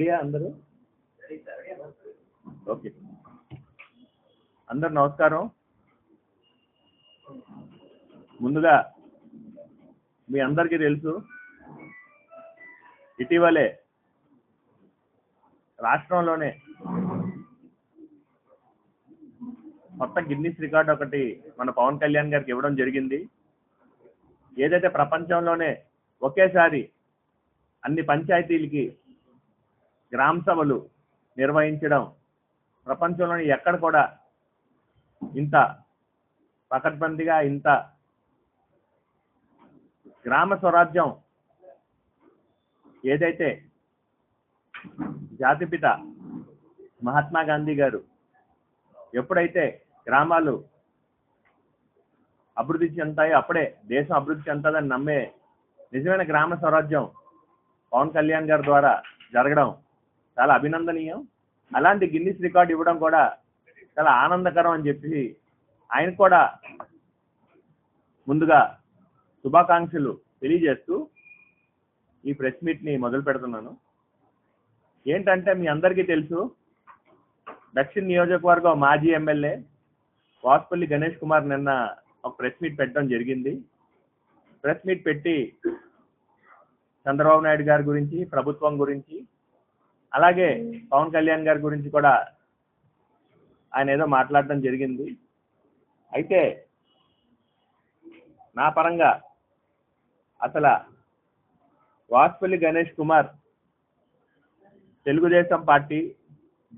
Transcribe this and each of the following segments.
రెడీయా అందరూ? ఓకే. అందరు నమస్కారం. ముందుగా మీ అందరికీ తెలుసు ఇటీవలే రాష్ట్రంలోనే కొత్త గిన్నిస్ రికార్డ్ ఒకటి మన పవన్ కళ్యాణ్ గారికి ఇవ్వడం జరిగింది. ఏదైతే ప్రపంచంలోనే ఒకేసారి అన్ని పంచాయతీలకి గ్రామ సభలు నిర్వహించడం ప్రపంచంలోని ఎక్కడ కూడా ఇంత పకడ్బందీగా ఇంత గ్రామ స్వరాజ్యం ఏదైతే జాతిపిత మహాత్మా గాంధీ గారు ఎప్పుడైతే గ్రామాలు అభివృద్ధి చెందుతాయో అప్పుడే దేశం అభివృద్ధి చెందుతుందని నమ్మే నిజమైన గ్రామ స్వరాజ్యం పవన్ కళ్యాణ్ గారి ద్వారా జరగడం చాలా అభినందనీయం. అలాంటి గిన్నిస్ రికార్డు ఇవ్వడం కూడా చాలా ఆనందకరం అని చెప్పి ఆయన కూడా ముందుగా శుభాకాంక్షలు తెలియజేస్తూ ఈ ప్రెస్ మీట్ని మొదలు పెడుతున్నాను. ఏంటంటే మీ అందరికీ తెలుసు దక్షిణ నియోజకవర్గం మాజీ ఎమ్మెల్యే వాసుపల్లి గణేష్ కుమార్ నిన్న ఒక ప్రెస్ మీట్ పెట్టడం జరిగింది. ప్రెస్ మీట్ పెట్టి చంద్రబాబు నాయుడు గారి గురించి ప్రభుత్వం గురించి అలాగే పవన్ కళ్యాణ్ గారి గురించి కూడా ఆయన ఏదో మాట్లాడడం జరిగింది. అయితే నా పరంగా అసలు వాసుపల్లి గణేష్ కుమార్ తెలుగుదేశం పార్టీ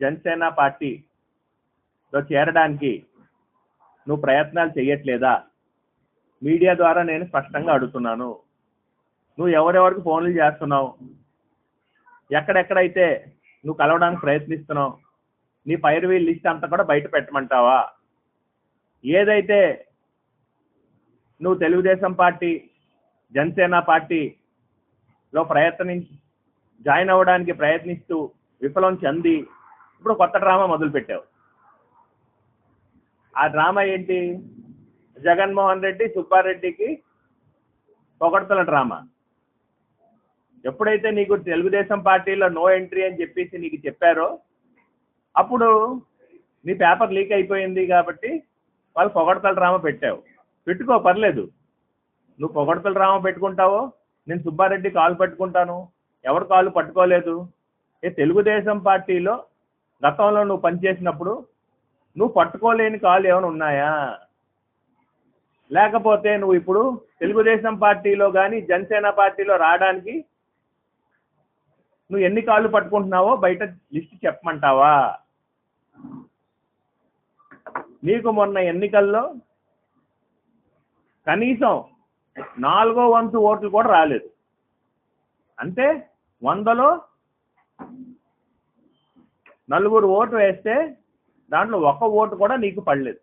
జనసేన పార్టీలో చేరడానికి నువ్వు ప్రయత్నాలు చేయట్లేదా మీడియా ద్వారా నేను స్పష్టంగా అడుగుతున్నాను. నువ్వు ఎవరెవరికి ఫోన్లు చేస్తున్నావు? ఎక్కడెక్కడైతే నువ్వు కలవడానికి ప్రయత్నిస్తున్నావు నీ పైరవీ లిస్ట్ అంతా కూడా బయట పెట్టమంటావా? ఏదైతే నువ్వు తెలుగుదేశం పార్టీ జనసేన పార్టీలో ప్రయత్ని జాయిన్ అవ్వడానికి ప్రయత్నిస్తూ విఫలం చెంది ఇప్పుడు కొత్త డ్రామా మొదలుపెట్టావు. ఆ డ్రామా ఏంటి? జగన్మోహన్ రెడ్డి సుబ్బారెడ్డికి పొగడతల డ్రామా. ఎప్పుడైతే నీకు తెలుగుదేశం పార్టీలో నో ఎంట్రీ అని చెప్పేసి నీకు చెప్పారో అప్పుడు నీ పేపర్ లీక్ అయిపోయింది కాబట్టి వాళ్ళు పొగడతల డ్రామా పెట్టావు. పెట్టుకో పర్లేదు. నువ్వు పొగడతల డ్రామా పెట్టుకుంటావో నేను సుబ్బారెడ్డి కాలు పట్టుకుంటాను. ఎవరు కాలు పట్టుకోలేదు? ఏ తెలుగుదేశం పార్టీలో గతంలో నువ్వు పనిచేసినప్పుడు నువ్వు పట్టుకోలేని కాళ్ళు ఏమైనా ఉన్నాయా? లేకపోతే నువ్వు ఇప్పుడు తెలుగుదేశం పార్టీలో కానీ జనసేన పార్టీలో రావడానికి నువ్వు ఎన్ని కాళ్ళు పట్టుకుంటున్నావో బయట లిస్ట్ చెప్పమంటావా? నీకు మొన్న ఎన్నికల్లో కనీసం నాలుగో వంతు ఓట్లు కూడా రాలేదు. అంటే వందలో నలుగురు ఓటు వేస్తే దాంట్లో ఒక ఓటు కూడా నీకు పడలేదు.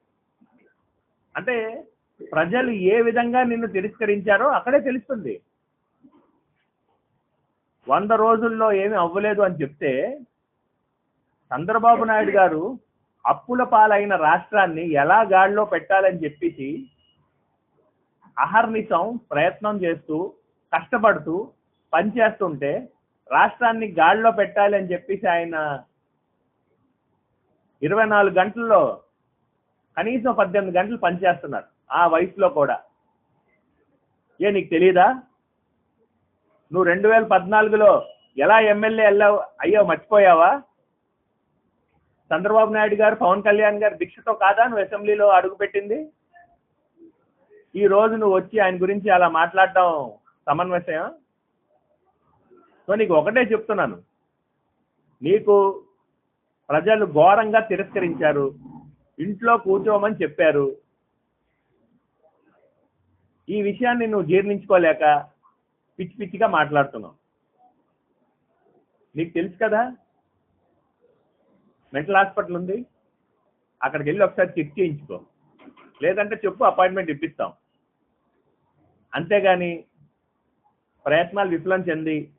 అంటే ప్రజలు ఏ విధంగా నిన్ను తిరస్కరించారో అక్కడే తెలుస్తుంది. వంద రోజుల్లో ఏమి అవ్వలేదు అని చెప్తే చంద్రబాబు నాయుడు గారు అప్పుల పాలైన రాష్ట్రాన్ని ఎలా గాడిలో పెట్టాలని చెప్పేసి అహర్నిశం ప్రయత్నం చేస్తూ కష్టపడుతూ పనిచేస్తుంటే రాష్ట్రాన్ని గాడిలో పెట్టాలి అని చెప్పేసి ఆయన ఇరవై నాలుగు గంటల్లో కనీసం పద్దెనిమిది గంటలు పనిచేస్తున్నారు ఆ వయసులో కూడా. ఏ నీకు తెలియదా నువ్వు రెండు వేల పద్నాలుగులో ఎలా ఎమ్మెల్యే వెళ్ళావు అయ్యో మర్చిపోయావా? చంద్రబాబు నాయుడు గారు పవన్ కళ్యాణ్ గారు దీక్షతో కాదా నువ్వు అసెంబ్లీలో అడుగుపెట్టింది ఈ రోజు నువ్వు వచ్చి ఆయన గురించి అలా మాట్లాడటం సమన్వయం సో నీకు ఒకటే చెప్తున్నాను. నీకు ప్రజలు ఘోరంగా తిరస్కరించారు. ఇంట్లో కూర్చోమని చెప్పారు. ఈ విషయాన్ని నువ్వు జీర్ణించుకోలేక పిచ్చి పిచ్చిగా మాట్లాడుతున్నావు నీకు తెలుసు కదా? మెంటల్ హాస్పిటల్ ఉంది. అక్కడికి వెళ్ళి ఒకసారి చెక్ చేయించుకో. లేదంటే చెప్పు అపాయింట్మెంట్ ఇప్పిస్తాం. అంతేగాని ప్రయత్నాలు విఫలం చెంది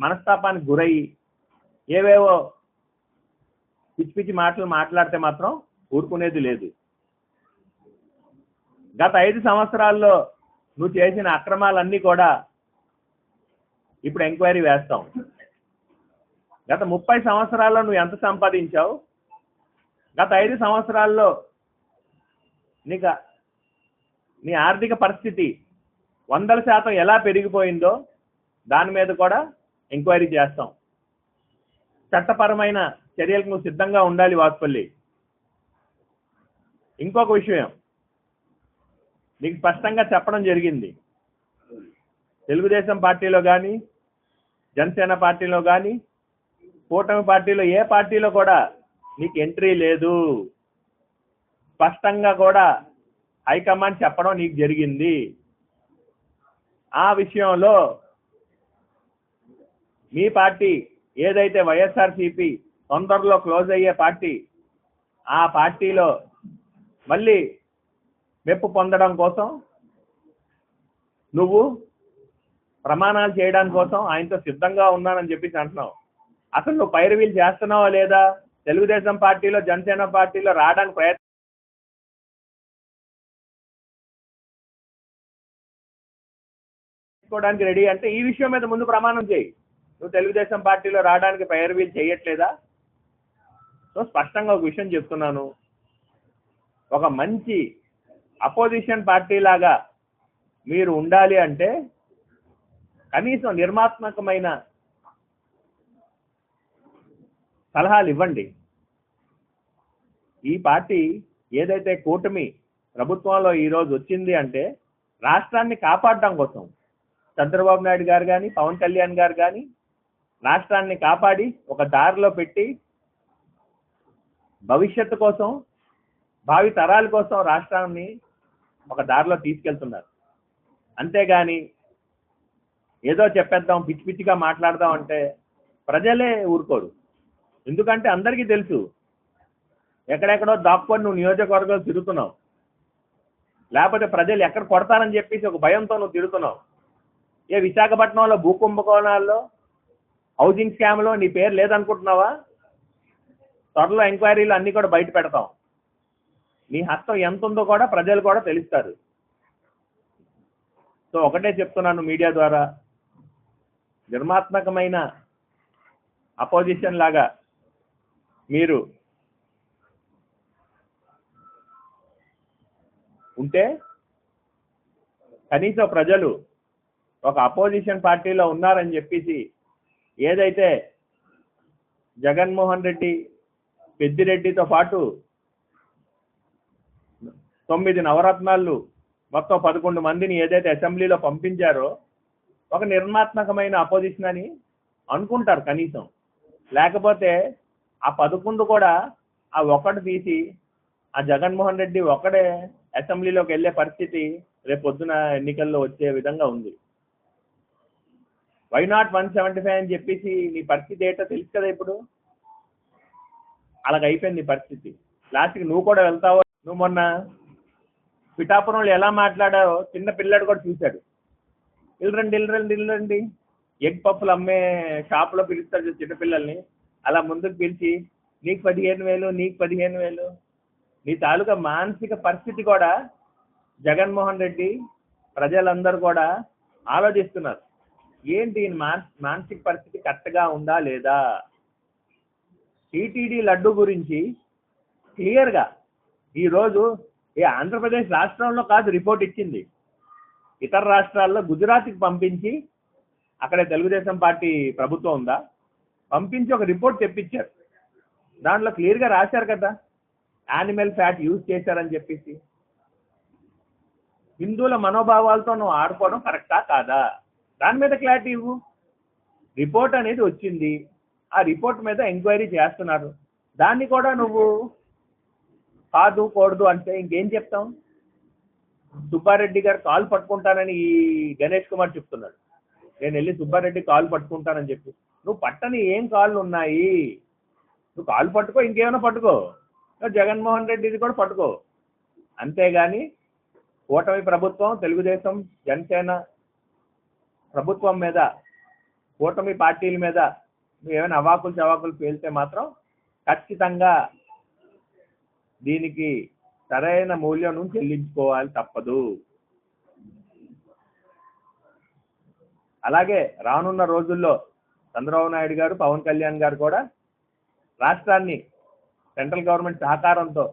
మనస్తాపానికి గురయ్యి ఏవేవో పిచ్చి పిచ్చి మాటలు మాట్లాడితే మాత్రం ఊరుకునేది లేదు. గత ఐదు సంవత్సరాల్లో నువ్వు చేసిన అక్రమాలన్నీ కూడా ఇప్పుడు ఎంక్వైరీ వేస్తాం. గత ముప్పై సంవత్సరాల్లో నువ్వు ఎంత సంపాదించావు? గత ఐదు సంవత్సరాల్లో నీకు నీ ఆర్థిక పరిస్థితి వందల శాతం ఎలా పెరిగిపోయిందో దాని మీద కూడా ఎంక్వైరీ చేస్తాం. చట్టపరమైన చర్యలకు నువ్వు సిద్ధంగా ఉండాలి వాసుపల్లి ఇంకొక విషయం నీకు స్పష్టంగా చెప్పడం జరిగింది. తెలుగుదేశం పార్టీలో కానీ జనసేన పార్టీలో కానీ కూటమి పార్టీలో ఏ పార్టీలో కూడా నీకు ఎంట్రీ లేదు. స్పష్టంగా కూడా హైకమాండ్ చెప్పడం నీకు జరిగింది. ఆ విషయంలో మీ పార్టీ ఏదైతే వైఎస్ఆర్సీపీ తొందరలో క్లోజ్ అయ్యే పార్టీ ఆ పార్టీలో మళ్ళీ మెప్పు పొందడం కోసం నువ్వు ప్రమాణాలు చేయడానికి కోసం ఆయనతో సిద్ధంగా ఉన్నానని చెప్పేసి అంటున్నావు. అసలు నువ్వు పైరవీలు చేస్తున్నావా లేదా? తెలుగుదేశం పార్టీలో జనసేన పార్టీలో రావడానికి ప్రయత్నం చేసుకోవడానికి రెడీ అంటే ఈ విషయం మీద ముందు ప్రమాణం చేయి. నువ్వు తెలుగుదేశం పార్టీలో రావడానికి పైరవీలు చేయట్లేదా? సో స్పష్టంగా ఒక విషయం చెప్తున్నాను. ఒక మంచి అపోజిషన్ పార్టీ లాగా మీరు ఉండాలి అంటే కనీసం నిర్మాత్మకమైన సలహాలు ఇవ్వండి ఈ పార్టీ ఏదైతే కూటమి ప్రభుత్వంలో ఈరోజు వచ్చింది అంటే రాష్ట్రాన్ని కాపాడడం కోసం చంద్రబాబు నాయుడు గారు కానీ పవన్ కళ్యాణ్ గారు కానీ రాష్ట్రాన్ని కాపాడి ఒక దారిలో పెట్టి భవిష్యత్తు కోసం భావి తరాల కోసం రాష్ట్రాన్ని ఒక దారిలో తీసుకెళ్తున్నారు. అంతేగాని ఏదో చెప్పేద్దాం పిచ్చి పిచ్చిగా మాట్లాడదాం అంటే ప్రజలే ఊరుకోరు. ఎందుకంటే అందరికీ తెలుసు ఎక్కడెక్కడో దాక్కొని నువ్వు నియోజకవర్గాలు తిరుగుతున్నావు. లేకపోతే ప్రజలు ఎక్కడ కొడతారని చెప్పేసి ఒక భయంతో నువ్వు తిరుగుతున్నావు. ఏ విశాఖపట్నంలో భూకుంభకోణాల్లో హౌసింగ్ స్కామ్లో నీ పేరు లేదనుకుంటున్నావా? త్వరలో ఎంక్వైరీలు అన్నీ కూడా బయట పెడతాం. నీ హస్తం ఎంత ఉందో కూడా ప్రజలు కూడా తెలుస్తారు. సో ఒకటే చెప్తున్నాను మీడియా ద్వారా. నిర్మాత్మకమైన అపోజిషన్ లాగా మీరు ఉంటే కనీసం ప్రజలు ఒక అపోజిషన్ పార్టీలో ఉన్నారని చెప్పేసి ఏదైతే జగన్మోహన్ రెడ్డి పెద్దిరెడ్డితో పాటు తొమ్మిది నవరత్నాలు మొత్తం పదకొండు మందిని ఏదైతే అసెంబ్లీలో పంపించారో ఒక నిర్మాత్మకమైన అపోజిషన్ అని అనుకుంటారు కనీసం. లేకపోతే ఆ పదకొండు కూడా ఆ ఒక్కటి తీసి ఆ జగన్మోహన్ రెడ్డి ఒక్కడే అసెంబ్లీలోకి వెళ్ళే పరిస్థితి రేపు పొద్దున ఎన్నికల్లో వచ్చే విధంగా ఉంది. Why not one seventy five అని చెప్పేసి నీ పరిస్థితి ఏంటో తెలుసు కదా ఇప్పుడు? అలాగ అయిపోయింది నీ పరిస్థితి. లాస్ట్కి నువ్వు కూడా వెళ్తావో నువ్వు మొన్న పిఠాపురంలో ఎలా మాట్లాడావో చిన్న పిల్లాడు కూడా చూశాడు. ఇల్లండి ఇల్లండి ఇల్లండి ఎగ్ పప్పులు అమ్మే షాప్లో పిలుస్తారు చూడు చిన్నపిల్లల్ని. అలా ముందుకు పిలిచి నీకు పదిహేను వేలు నీకు పదిహేను వేలు. నీ తాలూకా మానసిక పరిస్థితి కూడా జగన్మోహన్ రెడ్డి ప్రజలందరూ కూడా ఆలోచిస్తున్నారు. ఏంటి మానసిక పరిస్థితి కరెక్ట్గా ఉందా లేదా? టీటీడీ లడ్డు గురించి క్లియర్గా ఈరోజు ఈ ఆంధ్రప్రదేశ్ రాష్ట్రంలో కాదు రిపోర్ట్ ఇచ్చింది. ఇతర రాష్ట్రాల్లో గుజరాత్కి పంపించి అక్కడ తెలుగుదేశం పార్టీ ప్రభుత్వం ఉందా? పంపించి ఒక రిపోర్ట్ తెప్పించారు. దాంట్లో క్లియర్గా రాశారు కదా యానిమల్ ఫ్యాట్ యూజ్ చేశారని చెప్పేసి. హిందువుల మనోభావాలతో నువ్వు ఆడుకోవడం కరెక్టా కాదా? దాని మీద క్లారిటీ ఇవ్వు. రిపోర్ట్ అనేది వచ్చింది. ఆ రిపోర్ట్ మీద ఎంక్వైరీ చేస్తున్నారు. దాన్ని కూడా నువ్వు కాదు కూడదు అంటే ఇంకేం చెప్తాం సుబ్బారెడ్డి గారు కాలు పట్టుకుంటానని ఈ గణేష్ కుమార్ చెప్తున్నాడు. నేను వెళ్ళి సుబ్బారెడ్డి కాలు పట్టుకుంటానని చెప్పి. నువ్వు పట్టని ఏం కాళ్ళు ఉన్నాయి? నువ్వు కాలు పట్టుకో ఇంకేమైనా పట్టుకో. జగన్మోహన్ రెడ్డిది కూడా పట్టుకో. అంతేగాని కూటమి ప్రభుత్వం తెలుగుదేశం జనసేన ప్రభుత్వం మీద కూటమి పార్టీల మీద నువ్వు ఏమైనా అవాకులు చవాకులు పేలితే మాత్రం ఖచ్చితంగా దీనికి సరైన మూల్యం చెల్లించుకోవాలి తప్పదు. అలాగే రానున్న రోజుల్లో చంద్రబాబు నాయుడు గారు పవన్ కళ్యాణ్ గారు కూడా రాష్ట్రాన్ని సెంట్రల్ గవర్నమెంట్ సహకారంతో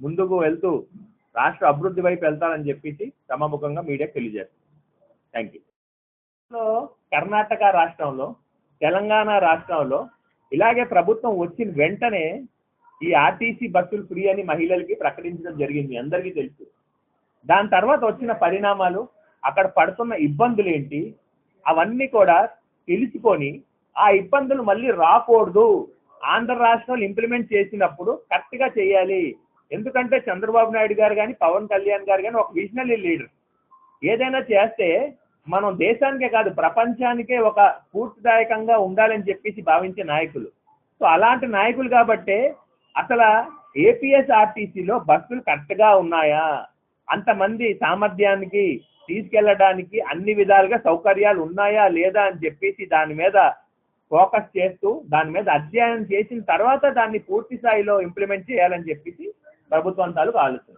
ముందుకు వెళ్తూ రాష్ట్ర అభివృద్ధి వైపు వెళ్తారని చెప్పేసి సమముఖంగా మీడియాకు తెలియజేస్తారు థ్యాంక్ యూ కర్ణాటక రాష్ట్రంలో తెలంగాణ రాష్ట్రంలో ఇలాగే ప్రభుత్వం వచ్చిన వెంటనే ఈ ఆర్టీసీ బస్సులు ఫ్రీ అని మహిళలకి ప్రకటించడం జరిగింది అందరికీ తెలుసు. దాని తర్వాత వచ్చిన పరిణామాలు అక్కడ పడుతున్న ఇబ్బందులు ఏంటి? అవన్నీ కూడా తెలుసుకొని ఆ ఇబ్బందులు మళ్ళీ రాకూడదు. ఆంధ్ర రాష్ట్రంలో ఇంప్లిమెంట్ చేసినప్పుడు కరెక్ట్గా చేయాలి. ఎందుకంటే చంద్రబాబు నాయుడు గారు కానీ పవన్ కళ్యాణ్ గారు కానీ ఒక విజనరీ లీడర్ ఏదైనా చేస్తే మనం దేశానికే కాదు ప్రపంచానికే ఒక స్ఫూర్తిదాయకంగా ఉండాలని చెప్పేసి భావించే నాయకులు. సో అలాంటి నాయకులు కాబట్టే అసలు ఏపీఎస్ఆర్టీసీలో బస్సులు కరెక్ట్గా ఉన్నాయా? అంతమంది సామర్థ్యానికి తీసుకెళ్ళడానికి అన్ని విధాలుగా సౌకర్యాలు ఉన్నాయా లేదా అని చెప్పేసి దాని మీద ఫోకస్ చేస్తూ దాని మీద అధ్యయనం చేసిన తర్వాత దాన్ని పూర్తి స్థాయిలో ఇంప్లిమెంట్ చేయాలని చెప్పేసి ప్రభుత్వం తాలూకు ఆలోచన.